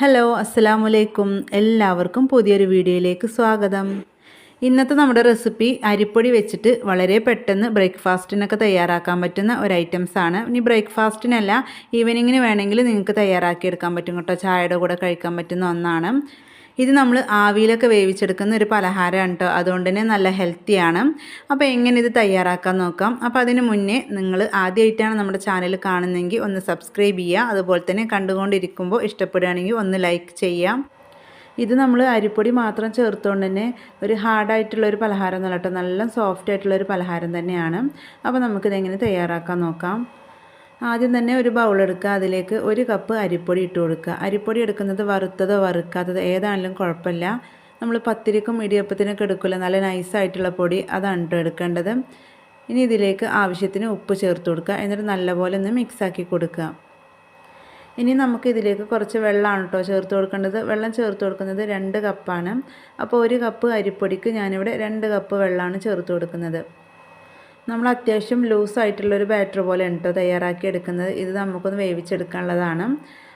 Hello അസ്സാം വലൈക്കും എല്ലാവർക്കും പുതിയൊരു വീഡിയോയിലേക്ക് സ്വാഗതം. ഇന്നത്തെ നമ്മുടെ റെസിപ്പി അരിപ്പൊടി വെച്ചിട്ട് വളരെ പെട്ടെന്ന് ബ്രേക്ക്ഫാസ്റ്റിനൊക്കെ തയ്യാറാക്കാൻ പറ്റുന്ന ഒരു ഐറ്റംസ് ആണ്. ഇനി ബ്രേക്ക്ഫാസ്റ്റിനല്ല ഈവനിങ്ങിന് വേണമെങ്കിൽ നിങ്ങൾക്ക് തയ്യാറാക്കിയെടുക്കാൻ പറ്റും കേട്ടോ. ചായയുടെ കൂടെ കഴിക്കാൻ പറ്റുന്ന ഒന്നാണ്. ഇത് നമ്മൾ ആവിയിലൊക്കെ വേവിച്ചെടുക്കുന്ന ഒരു പലഹാരമാണ് കേട്ടോ അതുകൊണ്ട് തന്നെ നല്ല ഹെൽത്തിയാണ് അപ്പോൾ എങ്ങനെ ഇത് തയ്യാറാക്കാൻ നോക്കാം. അപ്പോൾ അതിന് മുന്നേ നിങ്ങൾ ആദ്യമായിട്ടാണ് നമ്മുടെ ചാനൽ കാണുന്നതെങ്കിൽ ഒന്ന് സബ്സ്ക്രൈബ് ചെയ്യുക. അതുപോലെ തന്നെ കണ്ടുകൊണ്ടിരിക്കുമ്പോൾ ഇഷ്ടപ്പെടുകയാണെങ്കിൽ ഒന്ന് ലൈക്ക് ചെയ്യാം. ഇത് നമ്മൾ അരിപ്പൊടി മാത്രം ചേർത്തുകൊണ്ട് തന്നെ ഒരു ഹാർഡായിട്ടുള്ള ഒരു പലഹാരം എന്നല്ല നല്ല സോഫ്റ്റ് ആയിട്ടുള്ള ഒരു പലഹാരം തന്നെയാണ്. അപ്പോൾ നമുക്കിതെങ്ങനെ തയ്യാറാക്കാൻ നോക്കാം. ആദ്യം തന്നെ ഒരു ബൗൾ എടുക്കുക. അതിലേക്ക് ഒരു കപ്പ് അരിപ്പൊടി ഇട്ട് കൊടുക്കുക. അരിപ്പൊടി എടുക്കുന്നത് വറുത്തതോ വറുക്കാത്തതോ ഏതാണെങ്കിലും കുഴപ്പമില്ല. നമ്മൾ പത്തിരിക്കും ഇടിയപ്പത്തിനൊക്കെ എടുക്കില്ല? നല്ല നൈസായിട്ടുള്ള പൊടി അതാണ് കേട്ടോ എടുക്കേണ്ടത്. ഇനി ഇതിലേക്ക് ആവശ്യത്തിന് ഉപ്പ് ചേർത്ത് കൊടുക്കുക. എന്നിട്ട് നല്ലപോലെ ഒന്ന് മിക്സാക്കി കൊടുക്കുക. ഇനി നമുക്ക് ഇതിലേക്ക് കുറച്ച് വെള്ളമാണ് കേട്ടോ ചേർത്ത് കൊടുക്കേണ്ടത്. വെള്ളം ചേർത്ത് കൊടുക്കുന്നത് രണ്ട് കപ്പാണ് അപ്പോൾ ഒരു കപ്പ് അരിപ്പൊടിക്ക് ഞാനിവിടെ രണ്ട് കപ്പ് വെള്ളമാണ് ചേർത്ത് കൊടുക്കുന്നത്. നമ്മൾ അത്യാവശ്യം ലൂസായിട്ടുള്ളൊരു ബാറ്റർ പോലെ ഉണ്ടോ തയ്യാറാക്കി എടുക്കുന്നത്. ഇത് നമുക്കൊന്ന് വേവിച്ചെടുക്കാനുള്ളതാണ്.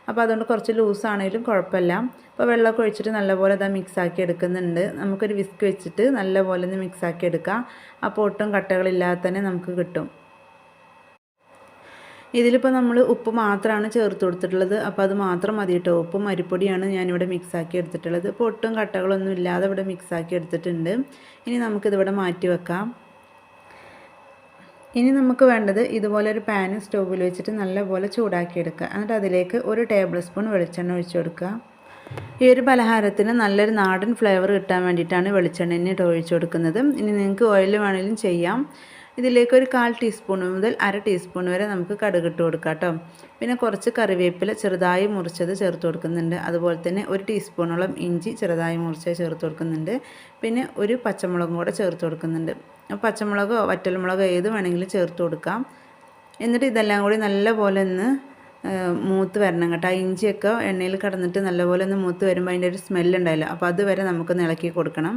അപ്പോൾ അതുകൊണ്ട് കുറച്ച് ലൂസാണെങ്കിലും കുഴപ്പമില്ല. അപ്പോൾ വെള്ളമൊക്കെ ഒഴിച്ചിട്ട് നല്ലപോലെ അത് മിക്സാക്കി എടുക്കുന്നുണ്ട്. നമുക്കൊരു വിസ്ക് വെച്ചിട്ട് നല്ലപോലെ ഒന്ന് മിക്സാക്കി എടുക്കാം. അപ്പോൾ ഒട്ടും കട്ടകളില്ലാതെ തന്നെ നമുക്ക് കിട്ടും. ഇതിലിപ്പോൾ നമ്മൾ ഉപ്പ് മാത്രമാണ് ചേർത്ത് കൊടുത്തിട്ടുള്ളത്. അപ്പോൾ അത് മാത്രം മതി കേട്ടോ ഉപ്പും അരിപ്പൊടിയാണ് ഞാനിവിടെ മിക്സാക്കി എടുത്തിട്ടുള്ളത്. ഇപ്പോൾ ഒട്ടും കട്ടകളൊന്നും ഇല്ലാതെ ഇവിടെ മിക്സാക്കി എടുത്തിട്ടുണ്ട്. ഇനി നമുക്കിതിവിടെ മാറ്റി വെക്കാം. ഇനി നമുക്ക് വേണ്ടത് ഇതുപോലെ ഒരു പാന് സ്റ്റൗവിൽ വെച്ചിട്ട് നല്ലപോലെ ചൂടാക്കിയെടുക്കുക. എന്നിട്ട് അതിലേക്ക് ഒരു ടേബിൾ സ്പൂൺ വെളിച്ചെണ്ണ ഒഴിച്ചു കൊടുക്കുക. ഈ ഒരു പലഹാരത്തിന് നല്ലൊരു നാടൻ ഫ്ലേവർ കിട്ടാൻ വേണ്ടിയിട്ടാണ് വെളിച്ചെണ്ണ ഒഴിച്ചു കൊടുക്കുന്നത്. ഇനി നിങ്ങൾക്ക് ഓയിൽ വേണമെങ്കിലും ചെയ്യാം. ഇതിലേക്ക് ഒരു കാൽ ടീസ്പൂൺ മുതൽ അര ടീസ്പൂൺ വരെ നമുക്ക് കടുകിട്ട് കൊടുക്കാം കേട്ടോ. പിന്നെ കുറച്ച് കറിവേപ്പില ചെറുതായി മുറിച്ചത് ചേർത്ത് കൊടുക്കുന്നുണ്ട്. അതുപോലെ തന്നെ ഒരു ടീസ്പൂണോളം ഇഞ്ചി ചെറുതായി മുറിച്ചത് ചേർത്ത് കൊടുക്കുന്നുണ്ട്. പിന്നെ ഒരു പച്ചമുളകും കൂടെ ചേർത്ത് കൊടുക്കുന്നുണ്ട്. പച്ചമുളകോ വറ്റൽമുളകോ ഏത് വേണമെങ്കിലും ചേർത്ത് കൊടുക്കാം. എന്നിട്ട് ഇതെല്ലാം കൂടി നല്ലപോലെ ഒന്ന് മൂത്ത് വരണം കേട്ടോ. ഇഞ്ചിയൊക്കെ എണ്ണയിൽ കിടന്നിട്ട് നല്ലപോലെ ഒന്ന് മൂത്ത് വരുമ്പോൾ അതിന്റെ ഒരു സ്മെല്ലുണ്ടായില്ല അപ്പോൾ അതുവരെ നമുക്ക് ഇളക്കി കൊടുക്കണം.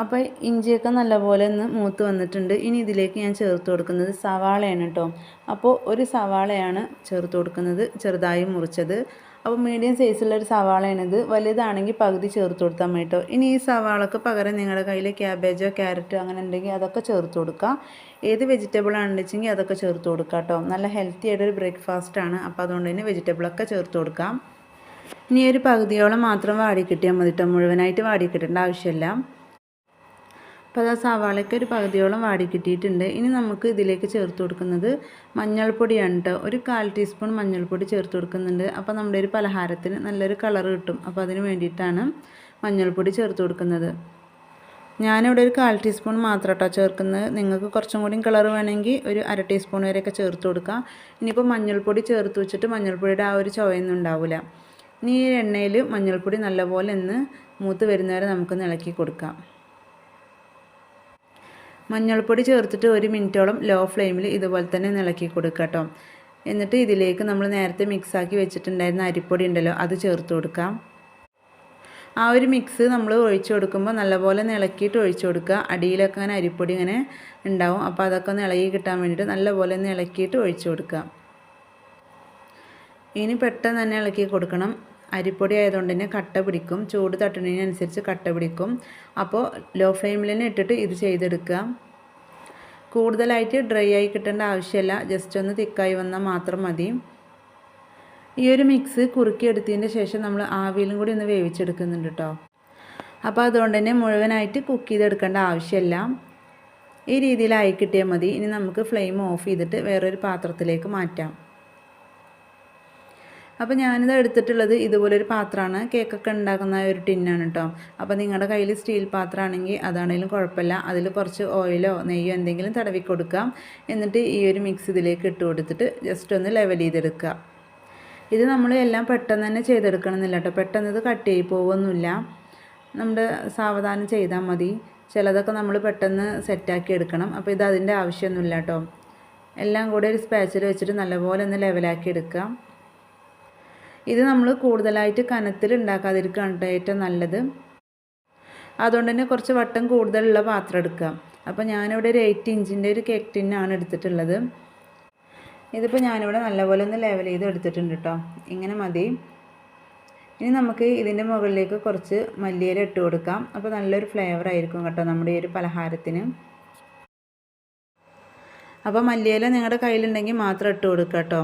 അപ്പോൾ ഇഞ്ചിയൊക്കെ നല്ലപോലെ ഒന്ന് മൂത്ത് വന്നിട്ടുണ്ട്. ഇനി ഇതിലേക്ക് ഞാൻ ചേർത്ത് കൊടുക്കുന്നത് സവാളയാണ് കേട്ടോ. അപ്പോൾ ഒരു സവാളയാണ് ചേർത്ത് കൊടുക്കുന്നത്. ചെറുതായി മുറിച്ചത്. അപ്പോൾ മീഡിയം സൈസുള്ളൊരു സവാളയാണിത്. വലുതാണെങ്കിൽ പകുതി ചേർത്ത് കൊടുത്താൽ മതി കേട്ടോ ഇനി ഈ സവാളക്ക് പകരം നിങ്ങളുടെ കയ്യിൽ ക്യാബേജോ ക്യാരറ്റോ അങ്ങനെ ഉണ്ടെങ്കിൽ അതൊക്കെ ചേർത്ത് കൊടുക്കുക ഏത് വെജിറ്റബിൾ ആണെന്ന് വെച്ചെങ്കിൽ അതൊക്കെ ചേർത്ത് കൊടുക്കുക കേട്ടോ നല്ല ഹെൽത്തി ആയിട്ടൊരു ബ്രേക്ക്ഫാസ്റ്റ് ആണ്. അപ്പോൾ അതുകൊണ്ട് തന്നെ വെജിറ്റബിളൊക്കെ ചേർത്ത് കൊടുക്കാം. ഇനി ഒരു പകുതിയോളം മാത്രം വാടി കിട്ടിയാൽ മതി കേട്ടോ മുഴുവനായിട്ട് വാടി കിട്ടേണ്ട ആവശ്യമില്ല. അപ്പോൾ അത് സവാളയ്ക്ക് ഒരു പകുതിയോളം വാടി കിട്ടിയിട്ടുണ്ട്. ഇനി നമുക്ക് ഇതിലേക്ക് ചേർത്ത് കൊടുക്കുന്നത് മഞ്ഞൾപ്പൊടിയാണ് കേട്ടോ ഒരു കാൽ ടീസ്പൂൺ മഞ്ഞൾപ്പൊടി ചേർത്ത് കൊടുക്കുന്നുണ്ട്. അപ്പോൾ നമ്മുടെ ഒരു പലഹാരത്തിന് നല്ലൊരു കളർ കിട്ടും. അപ്പോൾ അതിന് വേണ്ടിയിട്ടാണ് മഞ്ഞൾപ്പൊടി ചേർത്ത് കൊടുക്കുന്നത്. ഞാനിവിടെ ഒരു കാൽ ടീസ്പൂൺ മാത്രം കേട്ടോ ചേർക്കുന്നത്. നിങ്ങൾക്ക് കുറച്ചും കൂടി കളർ വേണമെങ്കിൽ ഒരു അര ടീസ്പൂൺ വരെയൊക്കെ ചേർത്ത് കൊടുക്കാം. ഇനിയിപ്പോൾ മഞ്ഞൾപ്പൊടി ചേർത്ത് വെച്ചിട്ട് മഞ്ഞൾപ്പൊടിയുടെ ആ ഒരു ചുവയൊന്നും ഉണ്ടാവില്ല ഇനി ഈ എണ്ണയിൽ മഞ്ഞൾപ്പൊടി നല്ലപോലെ ഒന്ന് മൂത്ത് വരുന്നവരെ നമുക്ക് ഇളക്കി കൊടുക്കാം. മഞ്ഞൾപ്പൊടി ചേർത്തിട്ട് ഒരു മിനിറ്റോളം ലോ ഫ്ലെയിമിൽ ഇതുപോലെ തന്നെ ഇളക്കി കൊടുക്കുക കേട്ടോ എന്നിട്ട് ഇതിലേക്ക് നമ്മൾ നേരത്തെ മിക്സാക്കി വെച്ചിട്ടുണ്ടായിരുന്ന അരിപ്പൊടി ഉണ്ടല്ലോ അത് ചേർത്ത് കൊടുക്കാം. ആ ഒരു മിക്സ് നമ്മൾ ഒഴിച്ചു കൊടുക്കുമ്പോൾ നല്ലപോലെ ഇളക്കിയിട്ട് ഒഴിച്ചു കൊടുക്കുക. അടിയിലൊക്കെ അങ്ങനെ അരിപ്പൊടി ഇങ്ങനെ ഉണ്ടാവും. അപ്പോൾ അതൊക്കെ ഒന്ന് ഇളകി കിട്ടാൻ വേണ്ടിയിട്ട് നല്ലപോലെ ഒന്ന് ഇളക്കിയിട്ട് ഒഴിച്ചു കൊടുക്കുക. ഇനി പെട്ടെന്ന് തന്നെ ഇളക്കി കൊടുക്കണം. അരിപ്പൊടി ആയതുകൊണ്ട് തന്നെ കട്ട പിടിക്കും. ചൂട് തട്ടുന്നതിനനുസരിച്ച് കട്ട പിടിക്കും. അപ്പോൾ ലോ ഫ്ലെയിമിൽ തന്നെ ഇട്ടിട്ട് ഇത് ചെയ്തെടുക്കുക. കൂടുതലായിട്ട് ഡ്രൈ ആയി കിട്ടേണ്ട ആവശ്യമില്ല. ജസ്റ്റ് ഒന്ന് തിക്കായി വന്നാൽ മാത്രം മതി. ഈ ഒരു മിക്സ് കുറുക്കിയെടുത്തതിന് ശേഷം നമ്മൾ ആവിയിലും കൂടി ഒന്ന് വേവിച്ചെടുക്കുന്നുണ്ട് കേട്ടോ അപ്പോൾ അതുകൊണ്ട് തന്നെ മുഴുവനായിട്ട് കുക്ക് ചെയ്തെടുക്കേണ്ട ആവശ്യമില്ല. ഈ രീതിയിലായി കിട്ടിയാൽ മതി. ഇനി നമുക്ക് ഫ്ലെയിം ഓഫ് ചെയ്തിട്ട് വേറൊരു പാത്രത്തിലേക്ക് മാറ്റാം. അപ്പോൾ ഞാനിത് എടുത്തിട്ടുള്ളത് ഇതുപോലൊരു പാത്രമാണ്. കേക്കൊക്കെ ഉണ്ടാക്കുന്ന ഒരു ടിന്നാണ് കേട്ടോ അപ്പോൾ നിങ്ങളുടെ കയ്യിൽ സ്റ്റീൽ പാത്രമാണെങ്കിൽ അതാണെങ്കിലും കുഴപ്പമില്ല അതിൽ കുറച്ച് ഓയിലോ നെയ്യോ എന്തെങ്കിലും തടവി കൊടുക്കാം. എന്നിട്ട് ഈ ഒരു മിക്സ് ഇതിലേക്ക് ഇട്ട് കൊടുത്തിട്ട് ജസ്റ്റ് ഒന്ന് ലെവൽ ചെയ്തെടുക്കുക ഇത് നമ്മൾ എല്ലാം പെട്ടെന്ന് തന്നെ ചെയ്തെടുക്കണമെന്നില്ല കേട്ടോ പെട്ടെന്ന് ഇത് കട്ട് ചെയ്ത് പോകുമൊന്നുമില്ല നമ്മുടെ സാവധാനം ചെയ്താൽ മതി. ചിലതൊക്കെ നമ്മൾ പെട്ടെന്ന് സെറ്റാക്കി എടുക്കണം. അപ്പോൾ ഇത് അതിന്റെ ആവശ്യമൊന്നുമില്ല കേട്ടോ എല്ലാം കൂടെ ഒരു സ്പാച്ചിൽ വെച്ചിട്ട് നല്ലപോലെ ഒന്ന് ലെവലാക്കി എടുക്കാം. ഇത് നമ്മൾ കൂടുതലായിട്ട് കനത്തിൽ ഉണ്ടാക്കാതിരിക്കുകയാണ് ഏറ്റവും നല്ലത്. അതുകൊണ്ട് തന്നെ കുറച്ച് വട്ടം കൂടുതലുള്ള പാത്രം എടുക്കുക. അപ്പോൾ ഞാനിവിടെ ഒരു എയ്റ്റ് ഇഞ്ചിന്റെ ഒരു കേക്ക് ടിന്നാണ് എടുത്തിട്ടുള്ളത്. ഇതിപ്പോൾ ഞാനിവിടെ നല്ലപോലെ ഒന്ന് ലെവൽ ചെയ്ത് എടുത്തിട്ടുണ്ട് കേട്ടോ ഇങ്ങനെ മതി. ഇനി നമുക്ക് ഇതിന്റെ മുകളിലേക്ക് കുറച്ച് മല്ലിയില ഇട്ട് കൊടുക്കാം. അപ്പോൾ നല്ലൊരു ഫ്ലേവർ ആയിരിക്കും കേട്ടോ നമ്മുടെ ഈ ഒരു പലഹാരത്തിന്. അപ്പോൾ മല്ലിയില നിങ്ങളുടെ കയ്യിലുണ്ടെങ്കിൽ മാത്രം ഇട്ട് കൊടുക്കാം കേട്ടോ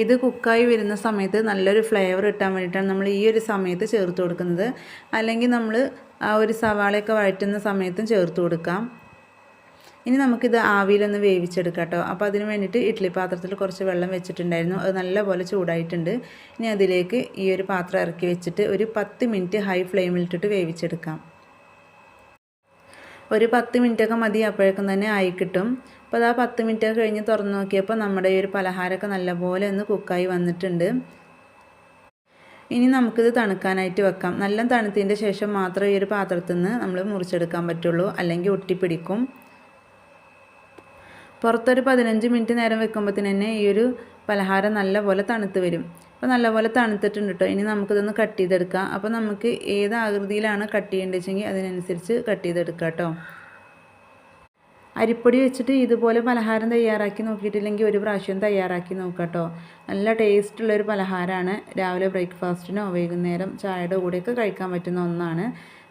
ഇത് കുക്കായി വരുന്ന സമയത്ത് നല്ലൊരു ഫ്ലേവർ കിട്ടാൻ വേണ്ടിയിട്ടാണ് നമ്മൾ ഈ ഒരു സമയത്ത് ചേർത്ത് കൊടുക്കുന്നത്. അല്ലെങ്കിൽ നമ്മൾ ആ ഒരു സവാളയൊക്കെ വഴറ്റുന്ന സമയത്തും ചേർത്ത് കൊടുക്കാം. ഇനി നമുക്കിത് ആവിയിലൊന്ന് വേവിച്ചെടുക്കാം കേട്ടോ. അപ്പോൾ അതിന് വേണ്ടിയിട്ട് ഇഡ്ഡലി പാത്രത്തിൽ കുറച്ച് വെള്ളം വെച്ചിട്ടുണ്ടായിരുന്നു. അത് നല്ലപോലെ ചൂടായിട്ടുണ്ട്. ഇനി അതിലേക്ക് ഈ ഒരു പാത്രം ഇറക്കി വെച്ചിട്ട് ഒരു പത്ത് മിനിറ്റ് ഹൈ ഫ്ലെയിമിലിട്ടിട്ട് വേവിച്ചെടുക്കാം. ഒരു പത്ത് മിനിറ്റൊക്കെ മതി. അപ്പോഴേക്കും തന്നെ ആയി കിട്ടും. അപ്പോൾ അത് ആ പത്ത് മിനിറ്റ് കഴിഞ്ഞ് തുറന്ന് നോക്കിയപ്പോൾ നമ്മുടെ ഈ ഒരു പലഹാരമൊക്കെ നല്ലപോലെ ഒന്ന് കുക്കായി വന്നിട്ടുണ്ട്. ഇനി നമുക്കിത് തണുക്കാനായിട്ട് വെക്കാം. നല്ല തണുത്തതിന്റെ ശേഷം മാത്രമേ ഈ ഒരു പാത്രത്തിൽ നിന്ന് നമ്മൾ മുറിച്ചെടുക്കാൻ പറ്റുള്ളൂ. അല്ലെങ്കിൽ ഒട്ടിപ്പിടിക്കും. പുറത്തൊരു പതിനഞ്ച് മിനിറ്റ് നേരം വെക്കുമ്പോഴത്തേന് തന്നെ ഈ ഒരു പലഹാരം നല്ലപോലെ തണുത്ത് വരും. അപ്പോൾ നല്ലപോലെ തണുത്തിട്ടുണ്ട് കേട്ടോ ഇനി നമുക്കിതൊന്ന് കട്ട് ചെയ്തെടുക്കാം. അപ്പോൾ നമുക്ക് ഏത് ആകൃതിയിലാണ് കട്ട് ചെയ്യേണ്ടത് വെച്ചെങ്കിൽ അതിനനുസരിച്ച് കട്ട് ചെയ്തെടുക്കാം കേട്ടോ അരിപ്പൊടി വെച്ചിട്ട് ഇതുപോലെ പലഹാരം തയ്യാറാക്കി നോക്കിയിട്ടില്ലെങ്കിൽ ഒരു പ്രാവശ്യം തയ്യാറാക്കി നോക്കാം കേട്ടോ. നല്ല ടേസ്റ്റുള്ളൊരു പലഹാരമാണ്. രാവിലെ ബ്രേക്ക്ഫാസ്റ്റിനോ വൈകുന്നേരം ചായയുടെ കൂടെയൊക്കെ കഴിക്കാൻ പറ്റുന്ന ഒന്നാണ്.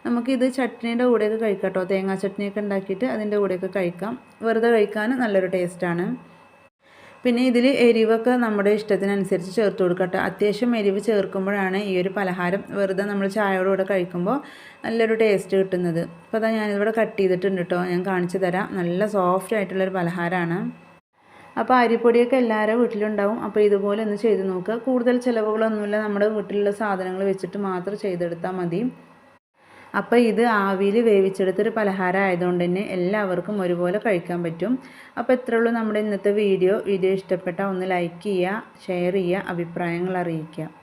നമുക്കിത് ചട്നിയുടെ കൂടെയൊക്കെ കഴിക്കാം കേട്ടോ. തേങ്ങാ ചട്നിയൊക്കെ ഉണ്ടാക്കിയിട്ട് അതിന്റെ കൂടെയൊക്കെ കഴിക്കാം. വെറുതെ കഴിക്കാൻ നല്ലൊരു ടേസ്റ്റാണ് പിന്നെ ഇതിൽ എരിവൊക്കെ നമ്മുടെ ഇഷ്ടത്തിനനുസരിച്ച് ചേർത്ത് കൊടുക്കട്ടെ. അത്യാവശ്യം എരിവ് ചേർക്കുമ്പോഴാണ് ഈ ഒരു പലഹാരം വെറുതെ നമ്മൾ ചായയോടുകൂടെ കഴിക്കുമ്പോൾ നല്ലൊരു ടേസ്റ്റ് കിട്ടുന്നത്. അപ്പോൾ അതാ ഞാനിവിടെ കട്ട് ചെയ്തിട്ടുണ്ട് കേട്ടോ ഞാൻ കാണിച്ചു തരാം. നല്ല സോഫ്റ്റ് ആയിട്ടുള്ളൊരു പലഹാരമാണ് അപ്പോൾ അരിപ്പൊടിയൊക്കെ എല്ലാവരും വീട്ടിലുണ്ടാവും. അപ്പോൾ ഇതുപോലെ ഒന്ന് ചെയ്ത് നോക്കുക കൂടുതൽ ചിലവുകളൊന്നുമില്ല. നമ്മുടെ വീട്ടിലുള്ള സാധനങ്ങൾ വെച്ചിട്ട് മാത്രം ചെയ്തെടുത്താൽ മതി. അപ്പോൾ ഇത് ആവിയിൽ വേവിച്ചെടുത്തൊരു പലഹാരം ആയതുകൊണ്ട് തന്നെ എല്ലാവർക്കും ഒരുപോലെ കഴിക്കാൻ പറ്റും. അപ്പോൾ ഇത്രേ ഉള്ളൂ നമ്മുടെ ഇന്നത്തെ വീഡിയോ. വീഡിയോ ഇഷ്ടപ്പെട്ടാൽ ഒന്ന് ലൈക്ക് ചെയ്യുക ഷെയർ ചെയ്യുക അഭിപ്രായങ്ങൾ അറിയിക്കുക.